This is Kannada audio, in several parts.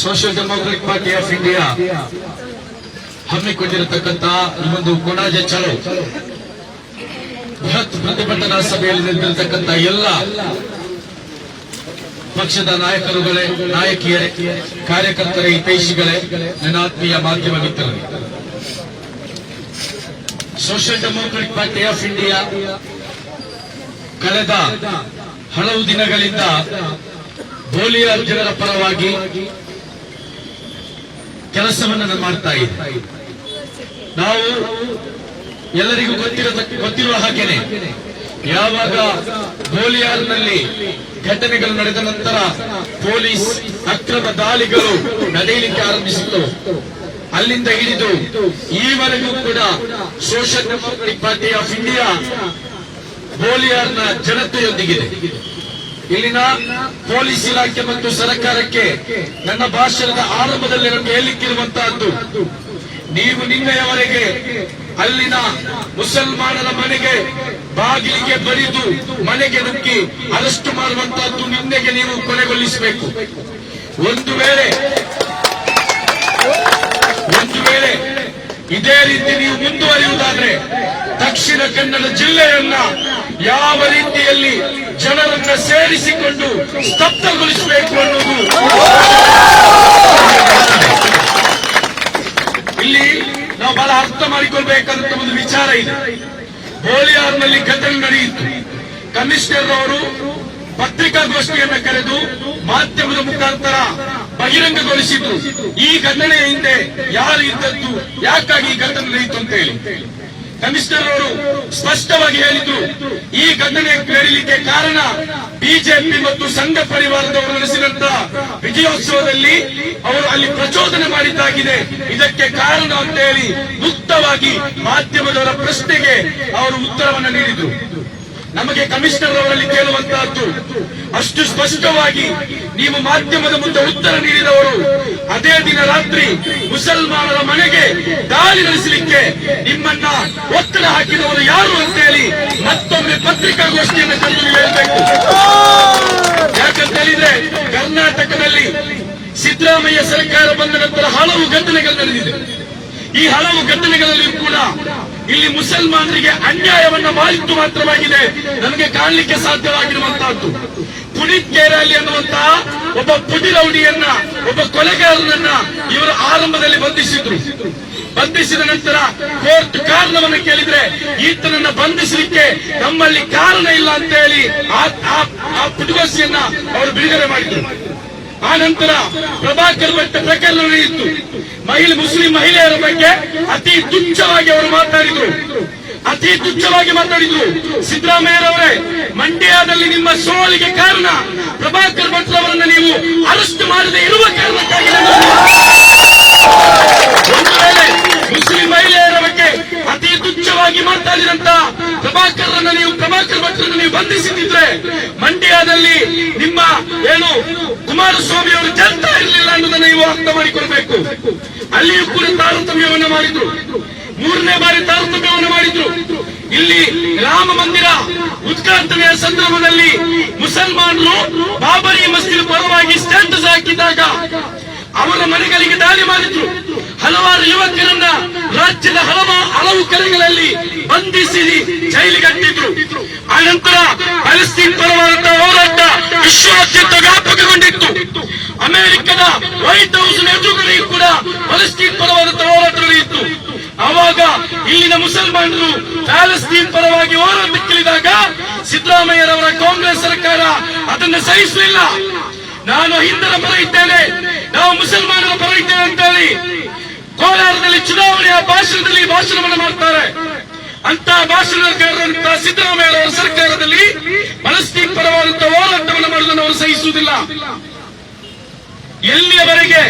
Social democratic party of India ಹಮ್ಮಿಕೊಂಡಿರತಕ್ಕಂತ ಈ ಒಂದು ಕೊಡಾಜ ಚಲೋ ಬೃಹತ್ ಪ್ರತಿಭಟನಾ ಸಭೆಯಲ್ಲಿ ನಿಂತಿರತಕ್ಕಂತ ಎಲ್ಲ ಪಕ್ಷದ ನಾಯಕರುಗಳೇ ನಾಯಕಿಯರೇ ಕಾರ್ಯಕರ್ತರೇ ಹಿತೈಷಿಗಳೇ ನನ್ನ ಆತ್ಮೀಯ ಮಾಧ್ಯಮ ಮಿತ್ರರೇ social democratic party of India ಕಳೆದ ಹಲವು ದಿನಗಳಿಂದ ಬೋಲಿಯ ಜನರ ಪರವಾಗಿ ಕೆಲಸವನ್ನು ಮಾಡ್ತಾ ಇದೆ ನಾವು ಎಲ್ಲರಿಗೂ ಗೊತ್ತಿರೋ ಗೊತ್ತಿರುವ ಹಾಗೇನೆ, ಯಾವಾಗ ಗೋಲಿಯಾರ್ನಲ್ಲಿ ಘಟನೆಗಳು ನಡೆದ ನಂತರ ಪೊಲೀಸ್ ಅಕ್ರಮ ದಾಳಿಗಳು ನಡೆಯಲಿಕ್ಕೆ ಆರಂಭಿಸಿತ್ತು. ಅಲ್ಲಿಂದ ಹಿಡಿದು ಈವರೆಗೂ ಕೂಡ social democratic party of India ಗೋಲಿಯಾರ್ನ ಜನತೆಯೊಂದಿಗಿದೆ. ಇಲ್ಲಿನ ಪೊಲೀಸ್ ಇಲಾಖೆ ಮತ್ತು ಸರ್ಕಾರಕ್ಕೆ ನನ್ನ ಭಾಷಣದ ಆರಂಭದಲ್ಲಿ ನಮಗೆ ಹೇಳಿಕ್ಕಿರುವಂತಹದ್ದು, ನೀವು ನಿನ್ನೆಯವರೆಗೆ ಅಲ್ಲಿನ ಮುಸಲ್ಮಾನರ ಮನೆಗೆ ಬಾಗಿಲಿಗೆ ಬರಿದು ಮನೆಗೆ ನುಗ್ಗಿ ಅರೆಸ್ಟ್ ಮಾಡುವಂತಹದ್ದು ನಿನ್ನೆಗೆ ನೀವು ಕೊನೆಗೊಳಿಸಬೇಕು. ಒಂದು ವೇಳೆ ಒಂದು ವೇಳೆ ಇದೇ ರೀತಿ ನೀವು ಮುಂದುವರಿಯುವುದಾದ್ರೆ ದಕ್ಷಿಣ ಕನ್ನಡ ಜಿಲ್ಲೆಯನ್ನ ಯಾವ ರೀತಿಯಲ್ಲಿ ಜನರನ್ನ ಸೇರಿಸಿಕೊಂಡು ಸ್ತಬ್ಧಗೊಳಿಸಬೇಕು ಅನ್ನೋದು. ಇಲ್ಲಿ ನಾವು ಬಹಳ ಅರ್ಥ ಮಾಡಿಕೊಳ್ಬೇಕಂತ ಒಂದು ವಿಚಾರ ಇದೆ. ಹೋಳಿಯಾರ್ನಲ್ಲಿ ಘಟನೆ ನಡೆಯಿತು. ಕಮಿಷನರ್ ಅವರು ಪತ್ರಿಕಾಗೋಷ್ಠಿಯನ್ನು ಕರೆದು ಮಾಧ್ಯಮದ ಮುಖಾಂತರ ಬಹಿರಂಗಗೊಳಿಸಿದ್ರು. ಈ ಘಟನೆಯ ಹಿಂದೆ ಯಾರು ಇದ್ದದ್ದು, ಯಾಕಾಗಿ ಈ ಘಟನೆ ನಡೆಯಿತು ಅಂತ ಹೇಳಿ. ಕಮಿಷನರ್ ಅವರು ಸ್ಪಷ್ಟವಾಗಿ ಹೇಳಿದ್ರು, ಈ ಘಟನೆ ನಡೀಲಿಕ್ಕೆ ಕಾರಣ ಬಿಜೆಪಿ ಮತ್ತು ಸಂಘ ಪರಿವಾರದವರು ನಡೆಸಿದಂತಹ ವಿಜಯೋತ್ಸವದಲ್ಲಿ ಅವರು ಅಲ್ಲಿ ಪ್ರಚೋದನೆ ಮಾಡಿದ್ದಾಗಿದೆ. ಇದಕ್ಕೆ ಕಾರಣ ಅಂತ ಹೇಳಿ ಮುಕ್ತವಾಗಿ ಮಾಧ್ಯಮದವರ ಪ್ರಶ್ನೆಗೆ ಅವರು ಉತ್ತರವನ್ನು ನೀಡಿದ್ರು. ನಮಗೆ ಕಮಿಷನರ್ ಅವರಲ್ಲಿ ಕೇಳುವಂತಹದ್ದು, ಅಷ್ಟು ಸ್ಪಷ್ಟವಾಗಿ ನೀವು ಮಾಧ್ಯಮದ ಮುಂದೆ ಉತ್ತರ ನೀಡಿದವರು ಅದೇ ದಿನ ರಾತ್ರಿ ಮುಸಲ್ಮಾನರ ಮನೆಗೆ ದಾಳಿ ನಡೆಸಲಿಕ್ಕೆ ನಿಮ್ಮನ್ನ ಒತ್ತಡ ಹಾಕಿದವರು ಯಾರು ಅಂತ ಹೇಳಿ ಮತ್ತೊಮ್ಮೆ ಪತ್ರಿಕಾಗೋಷ್ಠಿಯನ್ನು ಕರೆದು ನೀವು ಹೇಳಬೇಕು. ಯಾಕಂತ ಕರ್ನಾಟಕದಲ್ಲಿ ಸಿದ್ದರಾಮಯ್ಯ ಸರ್ಕಾರ ಬಂದ ನಂತರ ಹಲವು ಘಟನೆಗಳು ನಡೆದಿದೆ. ಈ ಹಲವು ಘಟನೆಗಳಲ್ಲಿ ಕೂಡ ಇಲ್ಲಿ ಮುಸಲ್ಮಾನರಿಗೆ ಅನ್ಯಾಯವನ್ನ ಮಾಡಿದ್ದು ಮಾತ್ರವಾಗಿದೆ. ನನಗೆ ಕಾಣಲಿಕ್ಕೆ ಸಾಧ್ಯವಾಗಿರುವಂತಹದ್ದು. ಪುನೀತ್ ಕೇರಾಲಿ ಅನ್ನುವಂತಹ ಒಬ್ಬ ಪುಡಿರೌಡಿಯನ್ನ ಒಬ್ಬ ಕೊಲೆಗಾರನನ್ನ ಇವರು ಆರಂಭದಲ್ಲಿ ಬಂಧಿಸಿದ್ರು. ಬಂಧಿಸಿದ ನಂತರ ಕೋರ್ಟ್ ಕಾರಣವನ್ನು ಕೇಳಿದ್ರೆ ಈತನನ್ನ ಬಂಧಿಸಲಿಕ್ಕೆ ನಮ್ಮಲ್ಲಿ ಕಾರಣ ಇಲ್ಲ ಅಂತ ಹೇಳಿ ಆ- ಪುಟಗೋಷ್ಠಿಯನ್ನ ಅವರು ಬಿಡುಗಡೆ ಮಾಡಿದ್ರು. ಆ ನಂತರ ಪ್ರಭಾಕರ್ ಭಟ್ ಪ್ರಕರಣ ನಡೆಯಿತು ಮಹಿಳೆ, ಮುಸ್ಲಿಂ ಮಹಿಳೆಯರ ಬಗ್ಗೆ ಅತಿ ತುಚ್ಛವಾಗಿ ಅವರು ಮಾತನಾಡಿದ್ರು ಅತಿ ತುಚ್ಛವಾಗಿ ಮಾತಾಡಿದ್ರು. ಸಿದ್ದರಾಮಯ್ಯರವರೇ ಸೋಲಿಗೆ ಕಾರಣ ಪ್ರಭಾಕರ್ ಭಟ್ರವರನ್ನು ನೀವು ಅರೆಸ್ಟ್ ಮಾಡದೆ ಇರುವ ಕಾರಣಕ್ಕಾಗಿ ಒಂದು ಮುಸ್ಲಿಂ ಮಹಿಳೆಯರ ಬಗ್ಗೆ ಅತಿ ತುಚ್ಛವಾಗಿ ಮಾತಾಡಿದಂತ ಪ್ರಭಾಕರ್ರನ್ನ ನೀವು ಪ್ರಭಾಕರ್ ಭಟ್ರನ್ನು ನೀವು ಬಂಧಿಸಿದ್ರೆ ಮಂಡ್ಯದಲ್ಲಿ ನಿಮ್ಮ ಏನು ಕುಮಾರಸ್ವಾಮಿ ಅವರು ಜನತಾ ಇರಲಿಲ್ಲ ಅನ್ನೋದನ್ನ ನೀವು ಅರ್ಥ ಮಾಡಿಕೊಳ್ಬೇಕು. ಅಲ್ಲಿಯೂ ಕೂಡ ತಾರತಮ್ಯವನ್ನು ಮಾಡಿದ್ರು. ಮೂರನೇ ಬಾರಿ ತಾರತಮ್ಯವನ್ನು ಮಾಡಿದ್ರು. ಉದ್ಘಾಟನೆಯ ಸಂದರ್ಭದಲ್ಲಿ ಮುಸಲ್ಮಾನರು ಬಾಬರಿ ಮಸ್ಜಿದ್ ಪರವಾಗಿ ಸ್ಟ್ಯಾಂಡಸ್ ಹಾಕಿದಾಗ ಅವರ ಮನೆಗಳಿಗೆ ದಾಳಿ ಮಾಡಿದ್ರು. ಹಲವಾರು ಯುವಕರನ್ನ ರಾಜ್ಯದ ಹಲವು ಹಲವು ಕಡೆಗಳಲ್ಲಿ ಬಂಧಿಸಿ ಜೈಲಿಗೆ ಹಾಕಿದ್ರು ಆನಂತರ ಪ್ಯಾಲೆಸ್ತೀನ್ ಪರವಾದಂತಹ ಹೋರಾಟ ವಿಶ್ವಾದ್ಯಂತ ವ್ಯಾಪಕಗೊಂಡಿತ್ತು. ಅಮೆರಿಕದ ವೈಟ್ ಹೌಸ್ ಎದುರುಗಡೆಯೂ ಕೂಡ ಪ್ಯಾಲೆಸ್ತೀನ್ ಪರವಾದ ಹೋರಾಟ ನಡೆಯಿತು ಇಲ್ಲಿನ ಮುಸಲ್ಮಾನರು ಪ್ಯಾಲೆಸ್ತೀನ್ ಪರವಾಗಿ ಹೋರಾಟಕ್ಕಿಳಿದಾಗ ಸಿದ್ದರಾಮಯ್ಯರವರ ಕಾಂಗ್ರೆಸ್ ಸರ್ಕಾರ ಅದನ್ನು ಸಹಿಸಲಿಲ್ಲ. ನಾನು ಹಿಂದರ ಪರ ಇದ್ದೇನೆ. ನಾವು ಮುಸಲ್ಮಾನರ ಪರ ಇದ್ದೇವೆ ಅಂತ ಹೇಳಿ ಕೋಲಾರದಲ್ಲಿ ಚುನಾವಣೆಯ ಭಾಷಣದಲ್ಲಿ ಭಾಷಣವನ್ನು ಮಾಡ್ತಾರೆ. ಅಂತ ಭಾಷಣಕಾರರಂತ ಸಿದ್ದರಾಮಯ್ಯರವರ ಸರ್ಕಾರದಲ್ಲಿ ಪಲಸ್ತೀನ್ ಪರವಾದಂತಹ ಹೋರಾಟವನ್ನು ಮಾಡುವುದನ್ನು ಅವರು ಸಹಿಸುವುದಿಲ್ಲ. ಎಲ್ಲಿಯವರೆಗೆ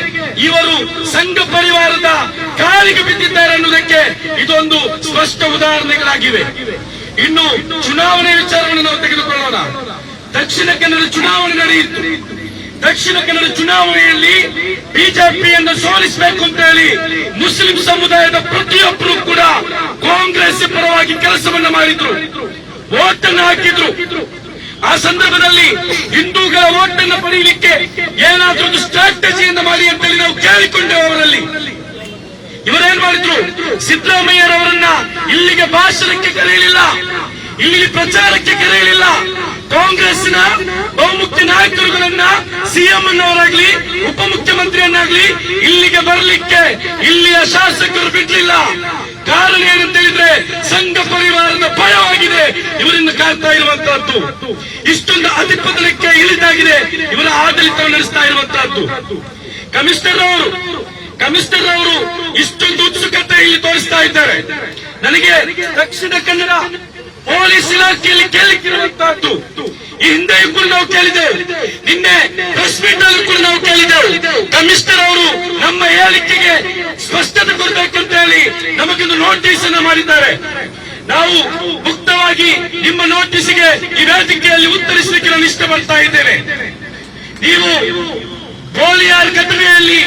ಇವರು ಸಂಘ ಪರಿವಾರದ ಕಾಲಿಗೆ ಬಿದ್ದಿದ್ದಾರೆ ಅನ್ನೋದಕ್ಕೆ ಇದೊಂದು ಸ್ಪಷ್ಟ ಉದಾಹರಣೆಗಳಾಗಿವೆ. ಇನ್ನು ಚುನಾವಣೆ ವಿಚಾರವನ್ನು ನಾವು ತೆಗೆದುಕೊಳ್ಳೋಣ. ದಕ್ಷಿಣ ಕನ್ನಡ ಚುನಾವಣೆ ನಡೆಯಿತು. ದಕ್ಷಿಣ ಕನ್ನಡ ಚುನಾವಣೆಯಲ್ಲಿ ಬಿಜೆಪಿಯನ್ನು ಸೋಲಿಸಬೇಕು ಅಂತ ಹೇಳಿ ಮುಸ್ಲಿಂ ಸಮುದಾಯದ ಪ್ರತಿಯೊಬ್ಬರು ಕೂಡ ಕಾಂಗ್ರೆಸ್ ಪರವಾಗಿ ಕೆಲಸವನ್ನು ಮಾಡಿದ್ರು. ಓಟನ್ನು ಹಾಕಿದ್ರು. ಆ ಸಂದರ್ಭದಲ್ಲಿ ಹಿಂದೂಗಳ ಓಟನ್ನು ಪಡೆಯಲಿಕ್ಕೆ ಏನಾದ್ರೂ ಸ್ಟ್ರಾಟಜಿಯನ್ನು ಮಾಡಿ ಅಂತ ಇವರೇನ್ ಮಾಡಿದ್ರು? ಸಿದ್ದರಾಮಯ್ಯರವರನ್ನ ಇಲ್ಲಿಗೆ ಭಾಷಣಕ್ಕೆ ಕರೆಯಲಿಲ್ಲ. ಇಲ್ಲಿ ಪ್ರಚಾರಕ್ಕೆ ಕರೆಯಲಿಲ್ಲ. ಕಾಂಗ್ರೆಸ್ನ ಬಹುಮುಖ್ಯ ನಾಯಕರುಗಳನ್ನ ಸಿಎಂ ಅನ್ನವರಾಗ್ಲಿ ಉಪಮುಖ್ಯಮಂತ್ರಿಯನ್ನಾಗ್ಲಿ ಇಲ್ಲಿಗೆ ಬರಲಿಕ್ಕೆ ಇಲ್ಲಿಯ ಶಾಸಕರು ಬಿಡ್ಲಿಲ್ಲ. ಕಾರಣ ಏನಂತ ಹೇಳಿದ್ರೆ, ಸಂಘ ಪರಿವಾರದ ಭಯವಾಗಿದೆ ಇವರಿಂದ ಕಾಣ್ತಾ ಇರುವಂತಹದ್ದು. ಇಷ್ಟೊಂದು ಅಧಿಪತನಕ್ಕೆ ಇಳಿದಾಗಿದೆ. ಇವರ ಆಡಳಿತ ನಡೆಸ್ತಾ ಇರುವಂತಹದ್ದು. ಕಮಿಷನರ್ ಅವರು ಕಮಿಷನರ್ ಅವರು ಇಷ್ಟೊಂದು ಉತ್ಸುಕತೆ ಇಲ್ಲಿ ತೋರಿಸ್ತಾ ಇದ್ದಾರೆ. ನನಗೆ ದಕ್ಷಿಣ ಕನ್ನಡ ಪೊಲೀಸ್ ಇಲಾಖೆಯಲ್ಲಿ ಕೇಳಿಕ್ಕಿರುವಂತಹದ್ದು. ಈ ಹಿಂದೆಯೂ ಕೂಡ ನಾವು ಕೇಳಿದೆವು ನಿನ್ನೆ ಪ್ರೆಸ್ ಮೀಟ್ ಕೂಡ ನಾವು ಕೇಳಿದೆವು ಕಮಿಷನರ್ ಅವರು ನಮ್ಮ ಹೇಳಿಕೆಗೆ ಸ್ಪಷ್ಟತೆ ಕೊಡಬೇಕಂತ ಹೇಳಿ ನಮಗೊಂದು ನೋಟಿಸ್ ಅನ್ನು ಮಾಡಿದ್ದಾರೆ. ನಾವು ಮುಕ್ತವಾಗಿ ನಿಮ್ಮ ನೋಟಿಸ್ಗೆ ಈ ವೇದಿಕೆಯಲ್ಲಿ ಉತ್ತರಿಸಲಿಕ್ಕೆ ನಾನು ಇಷ್ಟಪಡ್ತಾ ಇದ್ದೇನೆ. ನೀವು ಗೋಲಿಯಾರ್ ಘಟನೆಯಲ್ಲಿ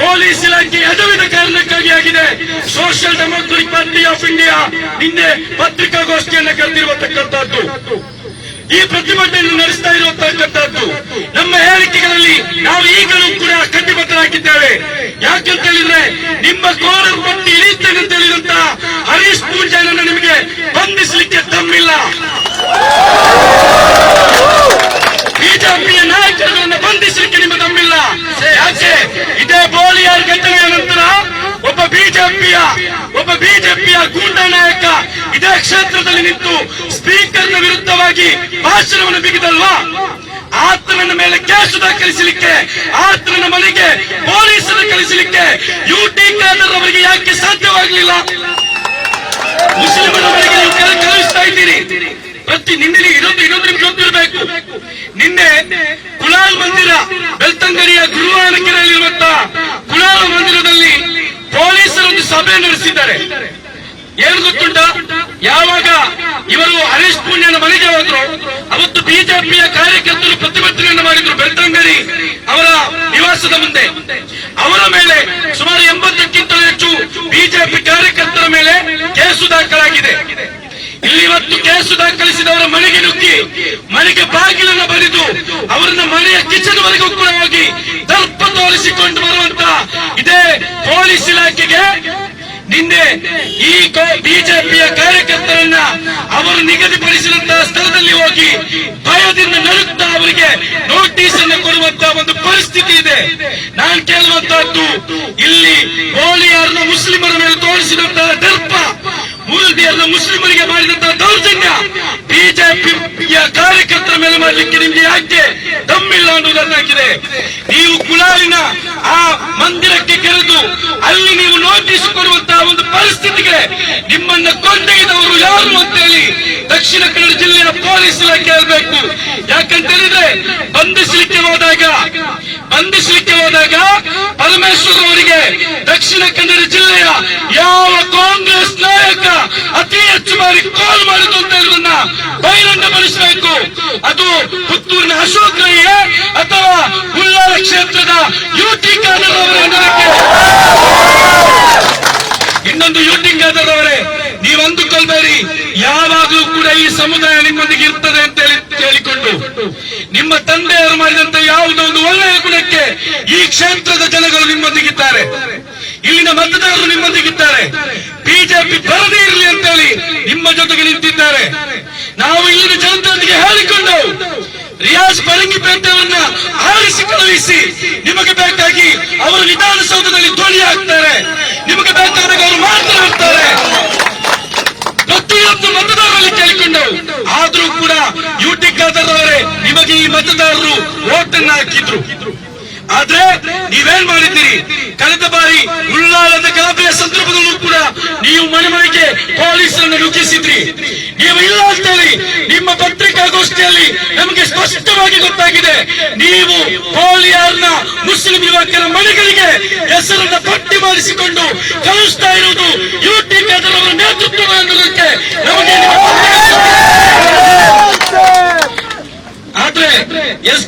ಪೊಲೀಸ್ ಇಲಾಖೆ ಎದುವಿನ ಕಾರಣಕ್ಕಾಗಿ ಆಗಿದೆ. Social democratic party of India ನಿನ್ನೆ ಪತ್ರಿಕಾಗೋಷ್ಠಿಯನ್ನು ಕರೆದಿರುವಂತಕ್ಕಂಥದ್ದು. ಈ ಪ್ರತಿಭಟನೆಯನ್ನು ನಡೆಸ್ತಾ ಇರುವಂತಕ್ಕಂಥದ್ದು. ನಮ್ಮ ಹೇಳಿಕೆಗಳಲ್ಲಿ ನಾವು ಈಗಲೂ ಕೂಡ ಕಟ್ಟಿಬದ್ಧರಾಗಿದ್ದೇವೆ. ಯಾಕಂತ ಹೇಳಿದ್ರೆ, ನಿಮ್ಮ ಕೋರ ಪಟ್ಟಿ ಇಳಿತೇನೆ ಅಂತ ಹೇಳಿದಂತ ಹರೀಶ್ ಪೂಜಾರನ್ನು ನಿಮಗೆ ಬಂಧಿಸಲಿಕ್ಕೆ ತಮ್ಮಿಲ್ಲ ಬಿಜೆಪಿಯ ನಾಯಕರನ್ನು ಬಂಧಿಸಲಿಕ್ಕೆ ನಿಮ್ಮ ತಮ್ಮಿಲ್ಲ ಯಾಕೆ ಬೋಲಿಯಾರ್ ಘಟನೆಯ ನಂತರ ಒಬ್ಬ ಬಿಜೆಪಿಯ ಒಬ್ಬ ಬಿಜೆಪಿಯ ಗೂಂಡ ನಾಯಕ ಇದೇ ಕ್ಷೇತ್ರದಲ್ಲಿ ನಿಂತು ಸ್ಪೀಕರ್ನ ವಿರುದ್ಧವಾಗಿ ಭಾಷಣವನ್ನು ಬಿಗಿದಲ್ವಾ? ಆತನ ಮೇಲೆ ಕೇಸು ದಾಖಲಿಸಲಿಕ್ಕೆ ಆತನ ಮನೆಗೆ ಪೊಲೀಸರು ಕಳಿಸಲಿಕ್ಕೆ ಯು ಟಿ ಅವರಿಗೆ ಯಾಕೆ ಸಾಧ್ಯವಾಗಲಿಲ್ಲ? ಮುಸ್ಲಿಮರ ಮನೆಗೆ ಕಳುಹಿಸ್ತಾ ಇದ್ದೀರಿ. ಪ್ರತಿ ನಿನ್ನೆ ಇನ್ನೊಂದು ಇನ್ನೊಂದು ನಿಮ್ಗೆ ಗೊತ್ತಿರಬೇಕು ನಿನ್ನೆ ಕುಲಾಲ್ ಮಂದಿರ, ಬೆಳ್ತಂಗಡಿಯ ಗುರುವಾರಕೆರೆಯಲ್ಲಿರುವಂತಹ ಕುಲಾಲ್ ಮಂದಿರದಲ್ಲಿ ಪೊಲೀಸರು ಒಂದು ಸಭೆ ನಡೆಸಿದ್ದಾರೆ. ಏನು ಗೊತ್ತುಂಟ? ಯಾವಾಗ ಇವರು ಹರೀಶ್ ಪುಣ್ಯನ ಮನೆಗೆ ಹೋದ್ರು, ಅವತ್ತು ಬಿಜೆಪಿಯ ಕಾರ್ಯಕರ್ತರು ಪ್ರತಿಭಟನೆಯನ್ನು ಮಾಡಿದ್ರು ಬೆಳ್ತಂಗಡಿ ಅವರ ನಿವಾಸದ ಮುಂದೆ. ಅವರ ಮೇಲೆ ಸುಮಾರು ಎಂಬತ್ತಕ್ಕಿಂತಲೂ ಹೆಚ್ಚು ಬಿಜೆಪಿ ಕಾರ್ಯಕರ್ತರ ಮೇಲೆ ಕೇಸು ದಾಖಲಾಗಿದೆ. ಇವತ್ತು ಕೇಸು ದಾಖಲಿಸಿದವರ ಮನೆಗೆ ನುಗ್ಗಿ, ಮನೆಗೆ ಬಾಗಿಲನ್ನು ಬರೆದು ಅವರನ್ನ ಮನೆಯ ಕಿಚನ್ ವರೆಗೂ ಕೂಡ ಹೋಗಿ ದರ್ಪ ತೋರಿಸಿಕೊಂಡು ಬರುವಂತ ಇದೇ ಪೊಲೀಸ್ ಇಲಾಖೆಗೆ ನಿನ್ನೆ ಈ ಬಿಜೆಪಿಯ ಕಾರ್ಯಕರ್ತರನ್ನ ಅವರು ನಿಗದಿಪಡಿಸಿದಂತಹ ಸ್ಥಳದಲ್ಲಿ ಹೋಗಿ ಭಯದಿಂದ ನಡುತ್ತಾ ಅವರಿಗೆ ನೋಟಿಸ್ ಅನ್ನು ಕೊಡುವಂತಹ ಒಂದು ಪರಿಸ್ಥಿತಿ ಇದೆ. ನಾನು ಕೇಳುವಂತಹದ್ದು, ಇಲ್ಲಿ ಹೋಲಿಯಾರ್ನ ಮುಸ್ಲಿಮರ ಮೇಲೆ ತೋರಿಸಿದಂತಹ ದರ್ಪ ಮೂಲ್ದಿಯರ್ನ ಮುಸ್ಲಿಮರಿಗೆ ಮಾಡಿದಂತಹ ದೌರ್ಜನ್ಯ ಬಿಜೆಪಿಯ ಕಾರ್ಯಕರ್ತರ ಮೇಲೆ ಮಾಡಲಿಕ್ಕೆ ನಿಮ್ಗೆ ಯಾಕೆ ದಮ್ಮಿಲ್ಲ ಅನ್ನೋದನ್ನಾಗಿದೆ ನೀವು ಕುಲಾಲಿನ ಆ ಮಂದಿರಕ್ಕೆ ಕರೆದು ಅಲ್ಲಿ ನೀವು ನೋಟಿಸ್ ಕೊಡುವಂತಹ ಒಂದು ಪರಿಸ್ಥಿತಿಗೆ ನಿಮ್ಮನ್ನ ಕೊಂಡೊಯ್ದವರು ಯಾರು ಅಂತ ಹೇಳಿ ದಕ್ಷಿಣ ಕನ್ನಡ ಜಿಲ್ಲೆಯ ಪೊಲೀಸ್ ಇಲಾಖೆ ಹೇಳ್ಬೇಕು. ಯಾಕಂತ ಹೇಳಿದ್ರೆ ಬಂಧಿಸಲಿಕ್ಕೆ ಹೋದಾಗ ಬಂಧಿಸಲಿಕ್ಕೆ ಹೋದಾಗ ಪರಮೇಶ್ವರ್ ಅವರಿಗೆ ದಕ್ಷಿಣ ಕನ್ನಡ ಜಿಲ್ಲೆಯ ಯಾವ ಕಾಂಗ್ರೆಸ್ ನಾಯಕ ಅತಿ ಹೆಚ್ಚು ಬಾರಿ ಕಾಲ್ ಹೇಳುವುದನ್ನ ಬಹಿರಂಗಪಡಿಸಬೇಕು ಅದು ಪುತ್ತೂರಿನ ಅಶೋಕ್ ಅಥವಾ ಉಳ್ಳಾಲ ಕ್ಷೇತ್ರದ ಯುಟಿ ಖಾದರ್ ಅವರ ಇನ್ನೊಂದು ಯೂಟಿಂಗ್ ಆದರವರೇ ನೀವು ಅಂದುಕೊಳ್ಬೇಡಿ, ಯಾವಾಗಲೂ ಕೂಡ ಈ ಸಮುದಾಯ ನಿಮ್ಮೊಂದಿಗೆ ಇರ್ತದೆ ಅಂತ ಹೇಳಿ ಹೇಳಿಕೊಂಡು ನಿಮ್ಮ ತಂದೆಯವರು ಮಾಡಿದಂತ ಯಾವುದೋ ಒಂದು ಒಳ್ಳೆಯ ಗುಣಕ್ಕೆ ಈ ಕ್ಷೇತ್ರದ ಜನಗಳು ನಿಮ್ಮೊಂದಿಗಿದ್ದಾರೆ. ಇಲ್ಲಿನ ಮತದಾರರು ನಿಮ್ಮೊಂದಿಗಿದ್ದಾರೆ. ಬಿಜೆಪಿ ಬರದೇ ಇರಲಿ ಅಂತ ಹೇಳಿ ನಿಮ್ಮ ಜೊತೆಗೆ ನಿಂತಿದ್ದಾರೆ. ನಾವು ಇಲ್ಲಿನ ಜನತೆಯೊಂದಿಗೆ ಹೇಳಿಕೊಂಡು ರಿಯಾಜ್ ಪರಂಗಿಪೇಟೆಯವರನ್ನ ಆರಿಸಿ ಕಳುಹಿಸಿ ನಿಮಗೆ ಬೇಕಾಗಿ ಅವರು ವಿಧಾನಸೌಧದಲ್ಲಿ ಧ್ವನಿ ಹಾಕ್ತಾರೆ. ನಿಮಗೆ ಬೇಕಾದಾಗ ಅವರು ಮಾತನಾಡ್ತಾರೆ ಪ್ರತಿಯೊಂದು ಮತದಾರರಲ್ಲಿ ಕೇಳಿಕೊಂಡು ಆದ್ರೂ ಕೂಡ ಯುಟಿ ಖಾದರ್ ಅವರೇ ನಿಮಗೆ ಈ ಮತದಾರರು ಓಟನ್ನ ಹಾಕಿದ್ರು. ಆದ್ರೆ ನೀವೇನ್ ಮಾಡಿದ್ದೀರಿ? ಕಳೆದ ಬಾರಿ ಉಳ್ಳಾಲದ ಗಲಭೆಯ ಸಂದರ್ಭದಲ್ಲೂ ಕೂಡ ನೀವು ಮನೆ ಮನೆಗೆ ಪೊಲೀಸರನ್ನು ನುಗ್ಗಿಸಿದ್ರಿ. ನೀವು ಇಲ್ಲ ಅಂತೇಳಿ ನಿಮ್ಮ ಪತ್ರಿಕಾಗೋಷ್ಠಿಯಲ್ಲಿ ನಮಗೆ ಸ್ಪಷ್ಟವಾಗಿ ಗೊತ್ತಾಗಿದೆ. ನೀವು ಪೋಲಿಯಾರ್ನ ಮುಸ್ಲಿಂ ಯುವಕರ ಮನೆಗಳಿಗೆ ಹೆಸರನ್ನ ಪಟ್ಟಿ ಮಾಡಿಸಿಕೊಂಡು ಕಳಿಸ್ತಾ ಇರುವುದು ಯುಟಿ ಖಾದರ್ ನೇತೃತ್ವ ಅನ್ನೋದಕ್ಕೆ ನಮಗೆ ಆದ್ರೆ ಎಸ್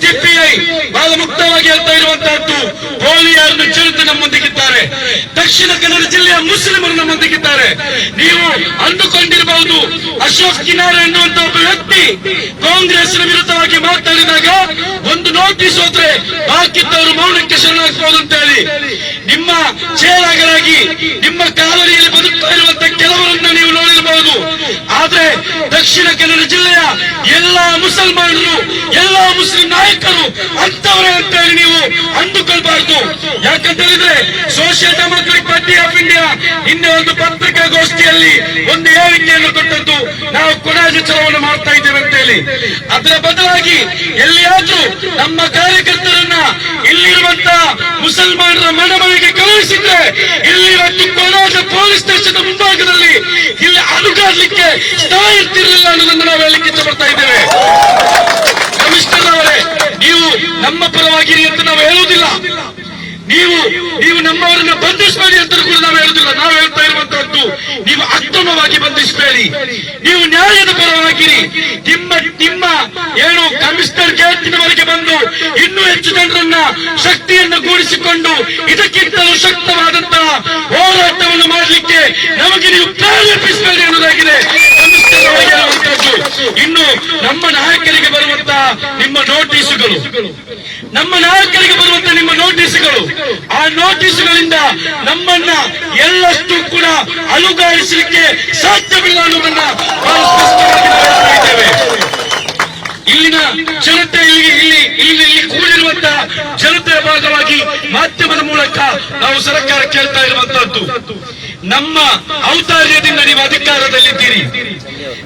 ಬಹಳ ಮುಕ್ತವಾಗಿ ಹೇಳ್ತಾ ಇರುವಂತಹದ್ದು ಹೋಲಿಯಾರ್ನ ಜನತೆ ನಮ್ಮೊಂದಿಗಿದ್ದಾರೆ ದಕ್ಷಿಣ ಕನ್ನಡ ಜಿಲ್ಲೆಯ ಮುಸ್ಲಿಮರು ನಮ್ಮೊಂದಿಗಿದ್ದಾರೆ ನೀವು ಅಂದುಕೊಂಡಿರಬಹುದು ಅಶೋಕ್ ಕಿನಾರ ಎನ್ನುವಂತ ಒಬ್ಬ ವ್ಯಕ್ತಿ ಕಾಂಗ್ರೆಸ್ ವಿರುದ್ಧವಾಗಿ ಮಾತಾಡಿದಾಗ ಒಂದು ನೋಟಿಸ್ ಹೋದ್ರೆ ಬಾಕಿದ್ದವರು ಮೌನಕ್ಕೆ ಶರಣಾಗಬಹುದು ಅಂತ ಹೇಳಿ. ನಿಮ್ಮ ಬಲಿಯಾಗಲಾಗಿ ನಿಮ್ಮ ಕಾಲರಿಯಲ್ಲಿ ಬದುಕ್ತಾ ಇರುವಂತಹ ಕೆಲವರನ್ನ ನೀವು ನೋಡಿರಬಹುದು. ಆದ್ರೆ ದಕ್ಷಿಣ ಕನ್ನಡ ಜಿಲ್ಲೆಯ ಎಲ್ಲಾ ಮುಸಲ್ಮಾನರು, ಎಲ್ಲಾ ಮುಸ್ಲಿಂ ನಾಯಕರು ಅಂತವರೇ ಅಂತ ಹೇಳಿ ನೀವು ಅಂದುಕೊಳ್ಬಾರ್ದು. ಯಾಕಂತ ಹೇಳಿದ್ರೆ social democratic party of India ನಿನ್ನೆ ಒಂದು ಪತ್ರಿಕಾಗೋಷ್ಠಿಯಲ್ಲಿ ಒಂದು ಹೇಳಿಕೆಯನ್ನು ಕೊಟ್ಟದ್ದು ನಾವು ಚಲವನ್ನು ಮಾಡ್ತಾ ಇದ್ದೇವೆ ಅಂತ ಹೇಳಿ. ಅದರ ಬದಲಾಗಿ ಎಲ್ಲಿಯಾದ್ರೂ ನಮ್ಮ ಕಾರ್ಯಕರ್ತರನ್ನ ಇಲ್ಲಿರುವಂತ ಮುಸಲ್ಮಾನರ ಮನವಳಿಗೆ ಕಳುಹಿಸಿದ್ರೆ ಇಲ್ಲಿ ಇವತ್ತು ಕೊಡಾಜ ಪೊಲೀಸ್ ಸ್ಟೇಷನ್ ಮುಂಭಾಗದಲ್ಲಿ ಇಲ್ಲಿ ಅನುಗಾಡ್ಲಿಕ್ಕೆ ಸ್ಥಳ ಇರ್ತಿರಲಿಲ್ಲ ಅನ್ನೋದನ್ನು ನಾವು ಹೇಳಲಿಕ್ಕೆ ಬರ್ತಾ ಇದ್ದೇವೆ. ಕಮಿಷನರ್ ನೀವು ನಮ್ಮ ಪರವಾಗಿರಿ ಅಂತ ನಾವು ಹೇಳುವುದಿಲ್ಲ. ನೀವು ನೀವು ನಮ್ಮವರನ್ನ ಬಂಧಿಸಬೇಡಿ ಅಂತ ಕೂಡ ನಾವು ಹೇಳುದಿಲ್ಲ ನಾವು ಹೇಳ್ತಾ ಇರುವಂತಹದ್ದು, ನೀವು ಅಕ್ರಮವಾಗಿ ಬಂಧಿಸಬೇಡಿ. ನೀವು ನ್ಯಾಯದ ಪರವಾಗಿರಿ. ನಿಮ್ಮ ನಿಮ್ಮ ಏನು ಕಮಿಷನರ್ ಗೇಟಿನವರೆಗೆ ಬಂದು ಇನ್ನೂ ಹೆಚ್ಚು ಜನರನ್ನ ಶಕ್ತಿಯನ್ನು ಕೂಡಿಸಿಕೊಂಡು ಇದಕ್ಕಿಂತಲೂ ಶಕ್ತವಾದಂತಹ ಹೋರಾಟವನ್ನು ಮಾಡಲಿಕ್ಕೆ ನಮಗೆ ನೀವು ಪ್ರೇರೇಪಿಸಬೇಡಿ ಅನ್ನೋದಾಗಿದೆ. ಕಮಿಷನರ್ ಅವರಿಗೆ ನಮ್ಮ ನಾಯಕರಿಗೆ ಬರುವಂತಹ ನಿಮ್ಮ ನೋಟಿಸ್ಗಳು ನಮ್ಮ ನಾಯಕರಿಗೆ ಬರುವಂತಹ ನಿಮ್ಮ ನೋಟಿಸುಗಳು ಆ ನೋಟಿಸುಗಳಿಂದ ನಮ್ಮನ್ನ ಎಲ್ಲಷ್ಟು ಕೂಡ ಅಲುಗಾಡಿಸಲಿಕ್ಕೆ ಸಾಧ್ಯವಿಲ್ಲ ಅನ್ನೋದನ್ನ ಇಲ್ಲಿನ ಜನತೆ ಇಲ್ಲಿ ಇಲ್ಲಿ ಇಲ್ಲಿ ಕೂಡಿರುವಂತಹ ಜನತೆಯ ಭಾಗವಾಗಿ ಮಾಧ್ಯಮದ ಮೂಲಕ ನಾವು ಸರ್ಕಾರ ಕೇಳ್ತಾ ಇರುವಂತಹದ್ದು. ನಮ್ಮ ಔದಾರ್ಯದಿಂದ ನೀವು ಅಧಿಕಾರದಲ್ಲಿದ್ದೀರಿ.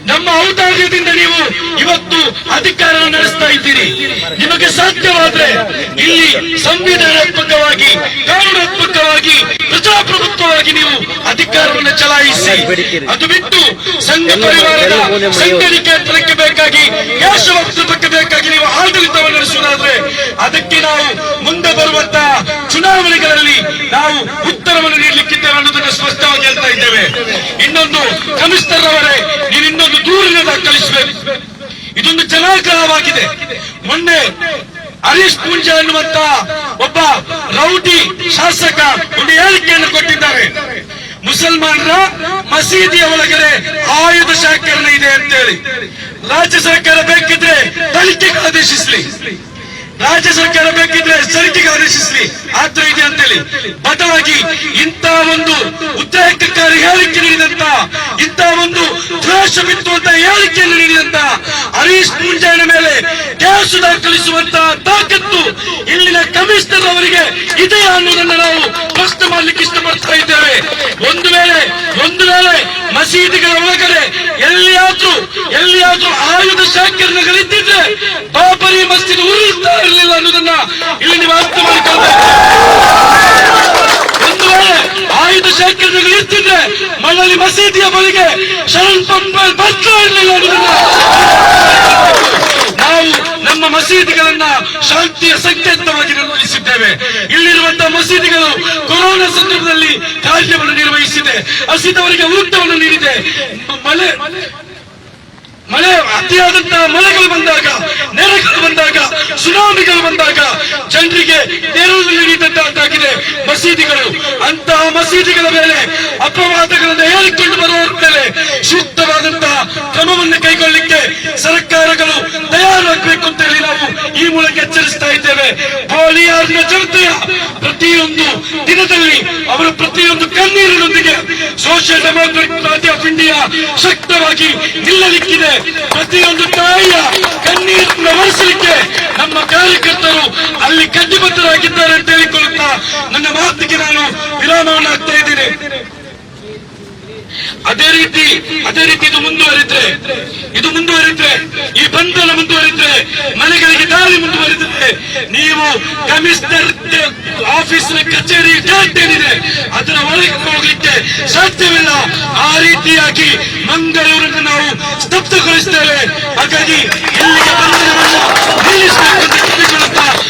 ನಮ್ಮ ಔತಾರ್ಯದಿಂದ ನೀವು ಇವತ್ತು ಅಧಿಕಾರ ನಡೆಸ್ತಾ ಇದ್ದೀರಿ. ನಿಮಗೆ ಸಾಧ್ಯವಾದ್ರೆ ಇಲ್ಲಿ ಸಂವಿಧಾನಾತ್ಮಕವಾಗಿ ಕಾನೂನಾತ್ಮಕವಾಗಿ ಪ್ರಜಾಪ್ರಭುತ್ವವಾಗಿ ನೀವು ಅಧಿಕಾರವನ್ನು ಚಲಾಯಿಸಿ ಅದು ಬಿಟ್ಟು ಸಂಘ ಪರಿವಾರದ ಸಂಘನಿಕೇತನಕ್ಕೆ ಬೇಕಾಗಿ ದೇಶಭಕ್ತಕ್ಕೆ ಬೇಕಾಗಿ ನೀವು ಆಡಳಿತವನ್ನು ನಡೆಸುವುದಾದ್ರೆ ಅದಕ್ಕೆ ನಾವು ಮುಂದೆ ಬರುವಂತಹ ಚುನಾವಣೆಗಳಲ್ಲಿ ನಾವು ಉತ್ತರವನ್ನು ನೀಡಲಿಕ್ಕಿದ್ದೇವೆ ಅನ್ನೋದನ್ನು ಸ್ಪಷ್ಟವಾಗಿ ಹೇಳ್ತಾ ಇದ್ದೇವೆ. ಇನ್ನೊಂದು ಕಮಿಷನರ್ ಅವರೇ ನೀವು ಇನ್ನೊಂದು ದೂರಿನ ದಾಖಲಿಸಬೇಕು ಇದೊಂದು ಜನಾಗ್ರಹವಾಗಿದೆ ಮೊನ್ನೆ ಹರೀಶ್ ಪೂಂಜಾ ಎನ್ನುವಂತ ಒಬ್ಬ ರೌಡಿ ಶಾಸಕ ಒಂದು ಹೇಳಿಕೆಯನ್ನು ಕೊಟ್ಟಿದ್ದಾರೆ. ಮುಸಲ್ಮಾನರ ಮಸೀದಿಯ ಒಳಗಡೆ ಆಯುಧ ಶಾಖರಣೆ ಇದೆ ಅಂತೇಳಿ. ರಾಜ್ಯ ಸರ್ಕಾರ ಬೇಕಿದ್ರೆ ತನಿಖೆಗೆ ಆದೇಶಿಸಲಿ. ರಾಜ್ಯ ಸರ್ಕಾರ ಬೇಕಿದ್ರೆ ಸರಿಕೆಗೆ ಆದೇಶಿಸಲಿ. ಆತರ ಇದೆ ಅಂತೇಳಿ. ಬದಲಾಗಿ ಇಂಥ ಒಂದು ಉದ್ರೇಕಕಾರಿ ಹೇಳಿಕೆ ನೀಡಿದಂತ, ಇಂಥ ಒಂದು ದ್ವೇಷ ಬಿತ್ತುವಂತ ಹೇಳಿಕೆಯನ್ನು ನೀಡಿದಂತ ಹರೀಶ್ ಮುಂಜಾನೆ ಮೇಲೆ ದಾಖಲಿಸುವಂತಹ ದಾಖಲಿಸುವಂತ ತಾಕತ್ತು ಇಲ್ಲಿನ ಕಮಿಷನರ್ ಅವರಿಗೆ ಇದೆ ಅನ್ನೋದನ್ನ ನಾವು ಪ್ರಶ್ನೆ ಮಾಡ್ಲಿಕ್ಕೆ ಇಷ್ಟಪಡ್ತಾ ಇದ್ದೇವೆ. ಒಂದು ವೇಳೆ ಒಂದು ವೇಳೆ ಮಸೀದಿಗಳ ಒಳಗಡೆ ಎಲ್ಲಿಯಾದ್ರೂ ಎಲ್ಲಿಯಾದ್ರೂ ಆಯುಧ ಶಾಖರಣಗಳಿದ್ದಿದ್ರೆ ಬಾಬರಿ ಮಸ್ಜಿದ್ ಉರುಳ್ತಾ ಇರಲಿಲ್ಲ ಅನ್ನೋದನ್ನ ಇಲ್ಲಿ ನೀವು ಅರ್ಥ ಒಂದು ವೇಳೆ ಆಯುಧ ಶೇಖರಣೆಗಳು ಇರ್ತಿದ್ರೆ ಮಳಲಿ ಮಸೀದಿಯ ಬಳಿಗೆ ಶರಣ್ ಪಂಪ ಬರ್ತಾ ಇರಲಿಲ್ಲ ನಾವು ನಮ್ಮ ಮಸೀದಿಗಳನ್ನ ಶಾಂತಿಯ ಸಂಕೇತವಾಗಿ ನಿರ್ವಹಿಸಿದ್ದೇವೆ. ಇಲ್ಲಿರುವಂತಹ ಮಸೀದಿಗಳು ಕೊರೋನಾ ಸಂದರ್ಭದಲ್ಲಿ ಕಾರ್ಯವನ್ನು ನಿರ್ವಹಿಸಿದೆ. ಹಸಿದವರಿಗೆ ಊಟವನ್ನು ನೀಡಿದೆ. ಮಳೆ ಮಳೆ, ಅತಿಯಾದಂತಹ ಮಳೆಗಳು ಬಂದಾಗ, ನೆರೆಗಳು ಬಂದಾಗ, ಸುನಾಮಿಗಳು ಬಂದಾಗ ಜನರಿಗೆ ನೆರವು ನೀಡಿದಂತಾಗಿದೆ ಮಸೀದಿಗಳು. ಅಂತಹ ಮಸೀದಿಗಳ ಮೇಲೆ ಅಪವಾದಗಳನ್ನು ಹೇಳಿಕೊಂಡು ಬರುವವರ ಮೇಲೆ ಸೂಕ್ತವಾದಂತಹ ಕ್ರಮವನ್ನು ಕೈಗೊಳ್ಳಲಿಕ್ಕೆ ಸರ್ಕಾರಗಳು ತಯಾರಾಗಬೇಕು ಅಂತ ಹೇಳಿ ನಾವು ಈ ಮೂಲಕ ಎಚ್ಚರಿಸ್ತಾ ಇದ್ದೇವೆ. ಬಾಲಿಯಾರ್ನ ಜನತೆಯ ಪ್ರತಿಯೊಂದು ದಿನದಲ್ಲಿ ಅವರ ಪ್ರತಿಯೊಂದು ಕಣ್ಣೀರಿನೊಂದಿಗೆ social democratic party of India ಶಕ್ತವಾಗಿ ನಿಲ್ಲಲಿಕ್ಕಿದೆ. ಪ್ರತಿಯೊಂದು ತಾಯಿಯ ಕಣ್ಣೀರನ್ನು ಒರೆಸಲಿಕ್ಕೆ ನಮ್ಮ ಕಾರ್ಯಕರ್ತರು ಅಲ್ಲಿ ಕಟ್ಟಿಬದ್ಧರಾಗಿದ್ದಾರೆ ಅಂತ ಹೇಳಿಕೊಳ್ಳುತ್ತಾ ನನ್ನ ಮಾತಿಗೆ ನಾನು ವಿರಾಮವನ್ನು ಹಾಕ್ತಾ ಇದ್ದೇನೆ. ಅದೇ ರೀತಿ ಅದೇ ರೀತಿ ಇದು ಮುಂದುವರಿದ್ರೆ ಇದು ಮುಂದುವರಿದ್ರೆ, ಈ ಬಂಧನ ಮುಂದುವರಿದ್ರೆ, ಮನೆಗಳಿಗೆ ದಾಳಿ ಮುಂದುವರಿದ್ರೆ, ನೀವು ಕಮಿಷನರ್ ಆಫೀಸ್ನ ಕಚೇರಿ ಏನಿದೆ, ಅದರ ಒಳಗೆ ಹೋಗ್ಲಿಕ್ಕೆ ಸಾಧ್ಯವಿಲ್ಲ. ಆ ರೀತಿಯಾಗಿ ಮಂಗಳೂರನ್ನು ನಾವು ಸ್ತಬ್ಧಗೊಳಿಸ್ತೇವೆ. ಹಾಗಾಗಿ ಇಲ್ಲಿಗೆ ಬಂಧನವನ್ನು ನಿಲ್ಲಿಸಬೇಕು